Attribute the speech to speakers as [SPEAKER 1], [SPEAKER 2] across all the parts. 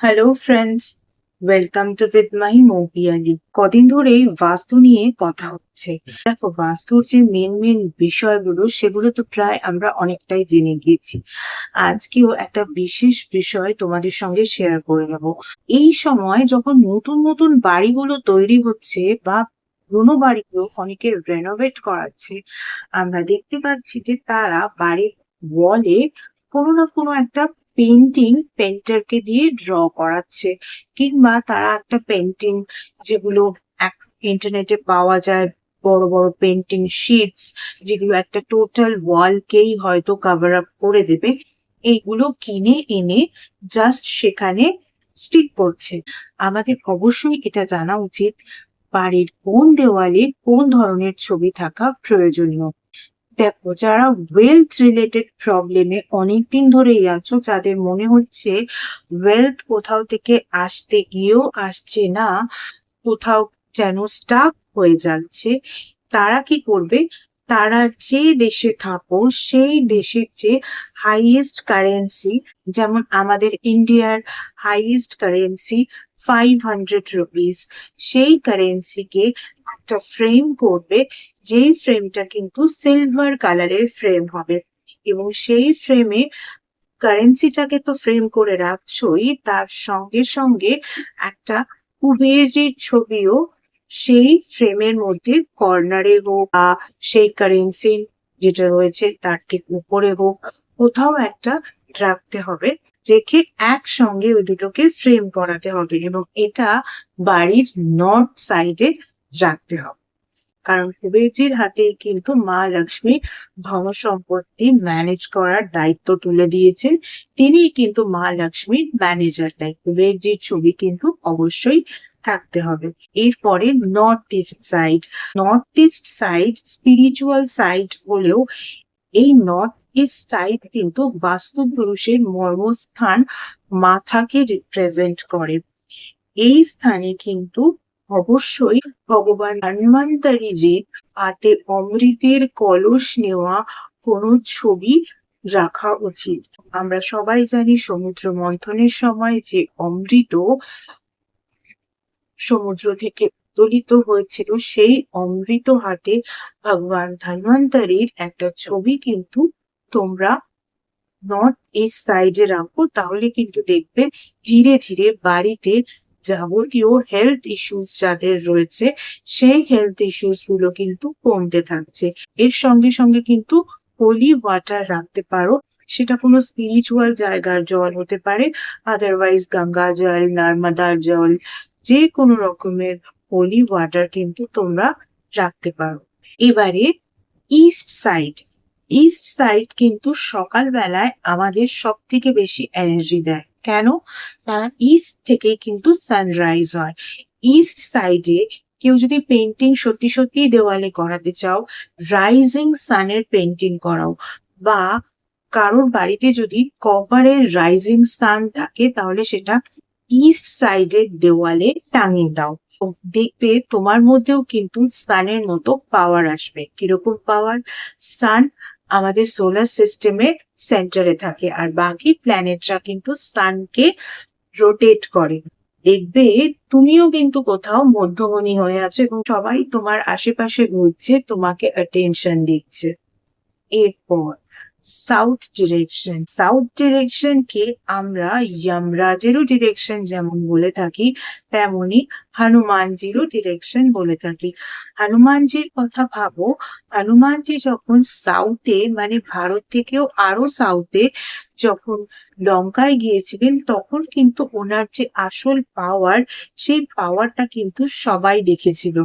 [SPEAKER 1] Hello friends welcome to with my Moupiyali কদিন ধরেই বাস্তু নিয়ে কথা হচ্ছে। দেখো, বাস্তুর যে মেন মেন বিষয়গুলো, সেগুলো তো প্রায় আমরা অনেকটাই জেনে গিয়েছি। আজকেও একটা বিশেষ বিষয় তোমাদের সঙ্গে শেয়ার করে নেব। এই সময় যখন নতুন নতুন বাড়িগুলো তৈরি হচ্ছে বা পুরোনো বাড়িগুলো অনেকে রেনোভেট করাচ্ছে, আমরা দেখতে পাচ্ছি যে তারা বাড়ির ওয়ালে কোনো না কোনো একটা পেন্টিং পেন্টারকে দিয়ে ড্র করাচ্ছে। কিংবা তারা একটা পেন্টিং যেগুলো ইন্টারনেটে পাওয়া যায়, বড় বড় পেন্টিং শিটস যেগুলো একটা টোটাল ওয়ালকেই হয়তো কভার আপ করে দেবে, এইগুলো কিনে এনে জাস্ট সেখানে স্টিক করছে। আমাদের অবশ্যই এটা জানা উচিত, বাড়ির কোন দেওয়ালে কোন ধরনের ছবি থাকা প্রয়োজনীয়। দেখো, যারা ওয়েলথ রিলেটেড প্রবলেমে অনেকদিন ধরেই আছো, যাদের মনে হচ্ছে ওয়েলথ কোথাও থেকে আসতে গিয়েও আসছে না, কোথাও যেন স্টাক হয়ে যাচ্ছে, তারা কি করবে? তারা যে দেশে থাকো সেই দেশের যে হাইয়েস্ট কারেন্সি যেমন আমাদের ইন্ডিয়ার highest currency five hundred rupees সেই কারেন্সিকে একটা ফ্রেম করবে যেই ফ্রেমটা কিন্তু সিলভার কালারের ফ্রেম হবে। এবং সেই ফ্রেমে কারেন্সিটাকে তো ফ্রেম করে রাখছই, তার সঙ্গে সঙ্গে একটা কুবেরের ছবিও সেই ফ্রেমের মধ্যে কর্নারে হোক বা সেই কারেন্সি যেটা রয়েছে তার ঠিক উপরে হোক, কোথাও একটা রাখতে হবে। রেখে একসঙ্গে ওই দুটোকে ফ্রেম করাতে হবে এবং এটা বাড়ির নর্থ সাইডে রাখতে হবে। কারণ কুবেরজির হাতে কিন্তু মা লক্ষ্মী ধন সম্পত্তি ম্যানেজ করার দায়িত্ব তুলে দিয়েছেন। তিনি কিন্তু মা লক্ষ্মীর ম্যানেজার তাই কুবেরজির ছবি কিন্তু অবশ্যই থাকতে হবে। এরপরে north east side north east side spiritual side হলেও এই নর্থ ইস্ট সাইড কিন্তু বাস্তু পুরুষের মর্মস্থান মাথাকে রিপ্রেজেন্ট করে। এই স্থানে কিন্তু অবশ্যই ভগবান হনুমান্তারিজির হাতে অমৃতের কলস নেওয়া কোনো ছবি রাখা উচিত। আমরা সবাই জানি সমুদ্র মন্থনের সময় যে অমৃত সমুদ্র থেকে উত্তোলিত হয়েছিল, সেই অমৃত হাতে ভগবান ধন্বন্তরীর একটা ছবি কিন্তু তোমরা নর্থ ইস্ট সাইডে রাখো, তাহলে কিন্তু দেখবে ধীরে ধীরে বাড়িতে যাবতীয় হেলথ ইস্যুস যাদের রয়েছে, সেই হেলথ ইস্যুসগুলো কিন্তু কমতে থাকছে। এর সঙ্গে সঙ্গে কিন্তু হোলি ওয়াটার রাখতে পারো। সেটা কোনো স্পিরিচুয়াল জায়গার জল হতে পারে। আদারওয়াইজ গঙ্গা জল নর্মদার জল, যে কোনো রকমের হোলি ওয়াটার কিন্তু তোমরা রাখতে পারো। এবারে ইস্ট সাইড ইস্ট সাইড কিন্তু সকালবেলায় আমাদের সব থেকে বেশি এনার্জি দেয়। কেন? না ইস্ট থেকে কিন্তু সানরাইজ হয়। ইস্ট সাইডে কেউ যদি পেন্টিং সত্যি সত্যি দেওয়ালে করাতে চাও রাইজিং সানের পেন্টিং করাও। বা কারোর বাড়িতে যদি কভারের রাইজিং সান থাকে, তাহলে সেটা ইস্ট সাইডের দেওয়ালে টাঙিয়ে দাও। দেখবে তোমার মধ্যেও কিন্তু সানের মতো পাওয়ার আসবে। কীরকম পাওয়ার সান আমাদের সোলার সিস্টেমের সেন্টারে থাকে আর বাকি প্ল্যানেটরা কিন্তু সানকে রোটেট করে। দেখবে তুমিও কিন্তু কোথাও মধ্যমণি হয়ে আছো এবং সবাই তোমার আশেপাশে ঘুরছে, তোমাকে অ্যাটেনশন দিচ্ছে। এরপর সাউথ ডিরেকশন সাউথ ডিরেকশনকে আমরা যমরাজেরও ডিরেকশন যেমন বলে থাকি, তেমনি হনুমানজিরও ডিরেকশন বলে থাকি। হনুমানজির কথা ভাবো হনুমানজি যখন সাউথে মানে ভারত থেকেও আরও সাউথে যখন লঙ্কায় গিয়েছিলেন, তখন কিন্তু ওনার যে আসল পাওয়ার সেই পাওয়ারটা কিন্তু সবাই দেখেছিল।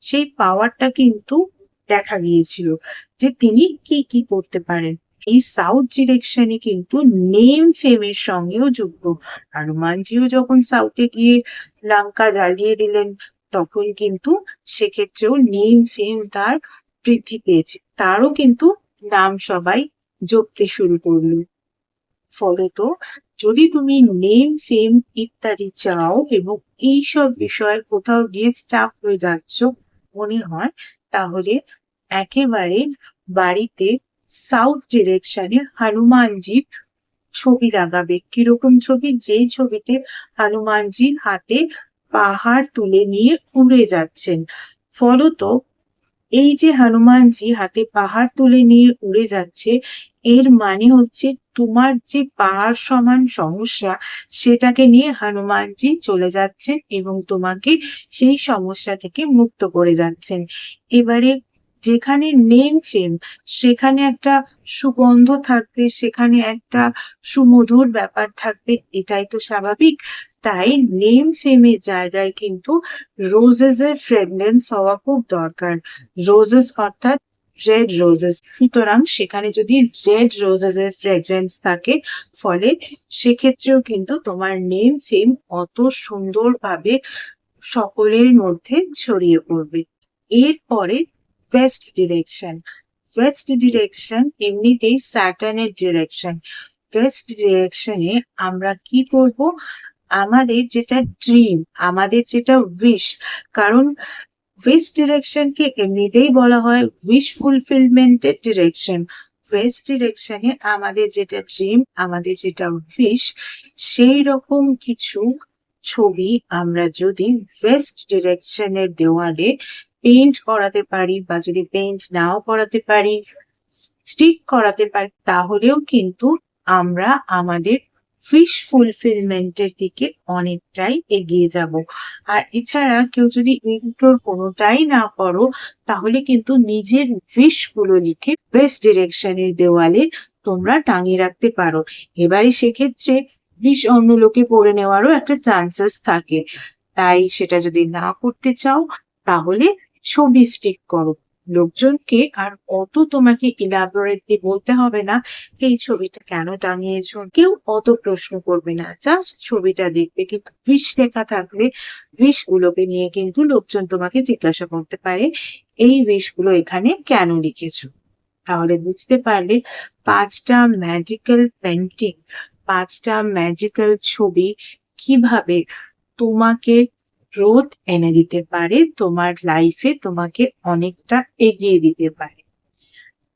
[SPEAKER 1] সেই পাওয়ারটা কিন্তু দেখা গিয়েছিল যে তিনি কি কি করতে পারেন। এই সাউথ ডিরেকশনে কিন্তু নেম ফেমের সঙ্গেও যুক্ত। হনুমানজিও যখন সাউথে গিয়ে লঙ্কা জ্বালিয়ে দিলেন, তখন কিন্তু সেক্ষেত্রেও নেম ফেম তার বৃদ্ধি পেয়েছে। তারও কিন্তু নাম সবাই জপতে শুরু করল। ফলত যদি তুমি নেম ফেম ইত্যাদি চাও এবং এইসব বিষয়ে কোথাও গিয়ে স্টাফ হয়ে যাচ্ছ, মনে হয় তাহলে একেবারে বাড়িতে সাউথ ডিরেকশনে হনুমানজির ছবি লাগাবে। কীরকম ছবি? যেই ছবিতে হনুমানজি হাতে পাহাড় তুলে নিয়ে উড়ে যাচ্ছেন। ফলত এই যে হনুমানজি হাতে পাহাড় তুলে নিয়ে উড়ে যাচ্ছে, এর মানে হচ্ছে তোমার যে পাহাড় সমান সমস্যা, সেটাকে নিয়ে হনুমানজি চলে যাচ্ছেন এবং তোমাকে সেই সমস্যা থেকে মুক্ত করে যাচ্ছেন। এবারে যেখানে নেম ফেম সেখানে একটা সুগন্ধ থাকবে, সেখানে একটা সুমধুর ব্যাপার থাকবে, এটাই তো স্বাভাবিক। তাই নেম ফেমের জায়গায় কিন্তু রোজেস এর ফ্রেগনেন্স হওয়া খুব দরকার। রোজেস অর্থাৎ রেড রোজেস সুতরাং সেখানে যদি রেড রোজেস এর ফ্রেগ্রেন্স থাকে, ফলে সেক্ষেত্রেও কিন্তু তোমার নেম ফেম অত সুন্দরভাবে সকলের মধ্যে ছড়িয়ে পড়বে। এরপরে ওয়েস্ট ডিরেকশন ওয়েস্ট ডিরেকশন এমনিতেই স্যাটার্নের ডিরেকশন ওয়েস্ট ডিরেকশনে আমরা কি করব? আমাদের যেটা ড্রিম আমাদের যেটা উইশ কারণ ওয়েস্ট ডিরেকশনকে এমনিতেই বলা হয়? উইশ ফুলফিলমেন্টের ডিরেকশন ওয়েস্ট ডিরেকশনে আমাদের যেটা ড্রিম আমাদের যেটা উইশ সেই রকম কিছু ছবি আমরা যদি ওয়েস্ট ডিরেকশনের দেওয়ালে পেইন্ট করাতে পারি বা যদি পেইন্ট নাও করাতে পারি স্টিক করাতে পারি, তাহলেও কিন্তু আমরা আমাদের উইশ ফুলফিলমেন্টের দিকে অনেকটাই এগিয়ে যাব। আর এছাড়া কেউ যদি এই দুটোর কোনোটাই না করো, তাহলে কিন্তু নিজের উইশগুলো লিখে বেস্ট ডিরেকশনের দেওয়ালে তোমরা টাঙিয়ে রাখতে পারো। এবারে সেক্ষেত্রে উইশ অন্য লোকে পড়ে নেওয়ারও একটা চান্সেস থাকে। তাই সেটা যদি না করতে চাও, তাহলে ছবি স্টিক করো। লোকজনকে আর অত তোমাকে ইলাবোরেটলি বলতে হবে না, এই ছবিটা কেন টাঙিয়েছো? কেউ অত প্রশ্ন করবে না জাস্ট ছবিটা দেখবে। কিন্তু বিষ লেখা থাকলে বিষ গুলোকে নিয়ে কিন্তু লোকজন তোমাকে জিজ্ঞাসা করতে পারে, এই বিষগুলো এখানে কেন লিখেছো? তাহলে বুঝতে পারলে পাঁচটা ম্যাজিক্যাল পেন্টিং পাঁচটা ম্যাজিক্যাল ছবি কীভাবে তোমাকে গ্রোথ এনে দিতে পারে, তোমার লাইফে তোমাকে অনেকটা এগিয়ে দিতে পারে।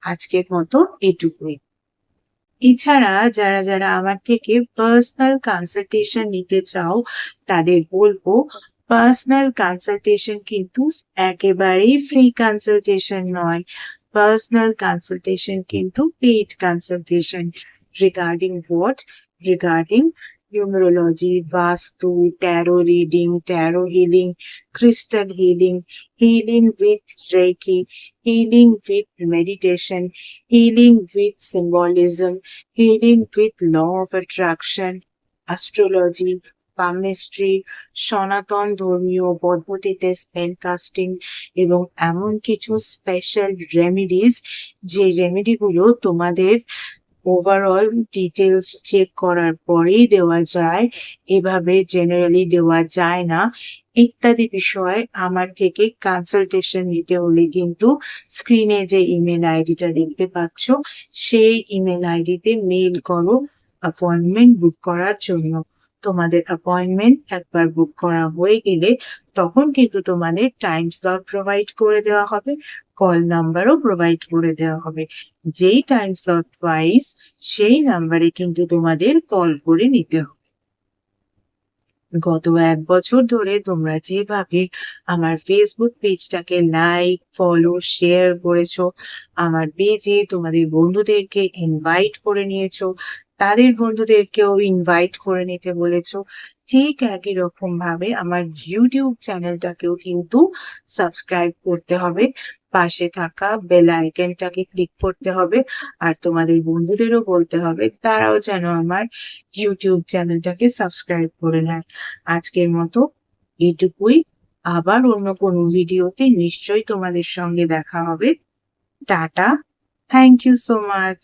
[SPEAKER 1] আজকের মতো এটুকুই। এছাড়া যারা যারা আমার থেকে পার্সোনাল কনসালটেশন নিতে চাও, তাদের বলব পার্সোনাল কনসালটেশন কিন্তু একেবারেই ফ্রি কনসালটেশন নয়। পার্সোনাল কনসালটেশন কিন্তু paid consultation regarding what regarding numerology, Vastu, tarot reading, tarot healing, crystal healing, healing with Reiki, healing with meditation, healing with symbolism, healing with law of attraction, astrology, palmistry সনাতন ধর্মীয় পদ্ধতিতে spell casting এবং এমন কিছু special remedies যে রেমেডিগুলো তোমাদের overall details check করার পরেই দেওয়া যায়। এভাবে জেনারেলি দেওয়া যায় না। ইত্যাদি বিষয় আমার থেকে কনসালটেশন নিতে হলে কিন্তু স্ক্রিনে যে ইমেল আইডিটা দেখতে পাচ্ছ, সেই ইমেল আইডিতে মেল করো অ্যাপয়েন্টমেন্ট বুক করার জন্য। তোমাদের অ্যাপয়েন্টমেন্ট একবার বুক করা হয়ে গেলে তখন কিন্তু তোমাদের টাইম স্লট প্রোভাইড করে দেওয়া হবে। কল নাম্বারও প্রোভাইড করে দেওয়া হবে। যেই টাইম স্লট ওয়াইজ সেই নাম্বারে কিন্তু তোমাদের কল করে নিতে হবে। গত এক বছর ধরে তোমরা যেভাবে আমার ফেসবুক পেজটাকে লাইক ফলো শেয়ার করেছ, আমার পেজে তোমাদের বন্ধুদেরকে ইনভাইট করে নিয়েছো, তাদের বন্ধুদেরকেও ইনভাইট করে নিতে বলেছ, ঠিক একই রকম ভাবে আমার ইউটিউব চ্যানেলটাকেও কিন্তু সাবস্ক্রাইব করতে হবে। পাশে থাকা বেল আইকনটাকে ক্লিক করতে হবে আর তোমাদের বন্ধুদেরও বলতে হবে তারাও যেন আমার ইউটিউব চ্যানেলটাকে সাবস্ক্রাইব করে নেয়। আজকের মতো এটুকুই। আবার অন্য কোনো ভিডিওতে নিশ্চয়ই তোমাদের সঙ্গে দেখা হবে। Tata. Thank you so much